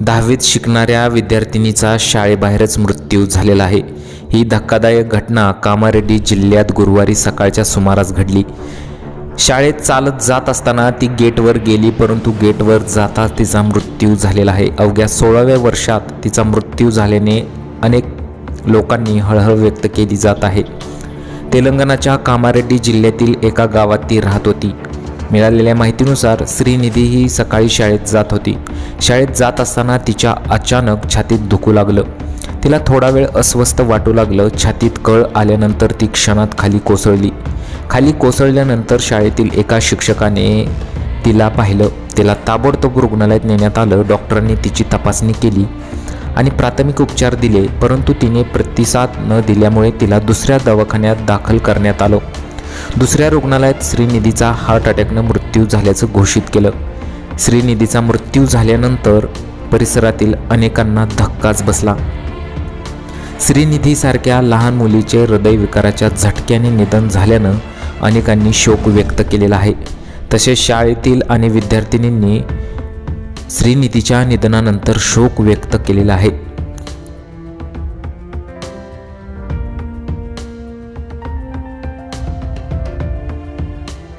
दहावीत शिकणाऱ्या विद्यार्थिनीचा शाळेबाहेरच मृत्यू झालेला आहे. ही धक्कादायक घटना कामारेड्डी जिल्ह्यात गुरुवारी सकाळच्या सुमारास घडली. शाळेत चालत जात असताना ती गेटवर गेली परंतु गेटवर जाताच तिचा मृत्यू झालेला आहे. अवघ्या सोळाव्या वर्षात तिचा मृत्यू झाल्याने अनेक लोकांनी हळहळ व्यक्त केली जात आहे. तेलंगणाच्या कामारेड्डी जिल्ह्यातील एका गावात ती राहत होती. मिळालेल्या माहितीनुसार श्रीनिधी ही सकाळी शाळेत जात होती. शाळेत जात असताना तिच्या अचानक छातीत दुखू लागलं. तिला थोडा वेळ अस्वस्थ वाटू लागलं. छातीत कळ आल्यानंतर ती क्षणात खाली कोसळली. खाली कोसळल्यानंतर शाळेतील एका शिक्षकाने तिला पाहिलं. तिला ताबडतोब रुग्णालयात नेण्यात आलं. डॉक्टरांनी तिची तपासणी केली आणि प्राथमिक उपचार दिले परंतु तिने प्रतिसाद न दिल्यामुळे तिला दुसऱ्या दवाखान्यात दाखल करण्यात आलं. दुसऱ्या रुग्णालयात श्रीनिधीचा हार्ट अटॅकनं मृत्यू झाल्याचं घोषित केलं. श्रीनिधीचा मृत्यू झाल्यानंतर परिसरातील अनेकांना धक्काच बसला. श्रीनिधीसारख्या लहान मुलीचे हृदयविकाराच्या झटक्याने निधन झाल्यानं अनेकांनी शोक व्यक्त केलेला आहे. तसेच शाळेतील आणि विद्यार्थिनींनी श्रीनिधीच्या निधनानंतर शोक व्यक्त केलेला आहे.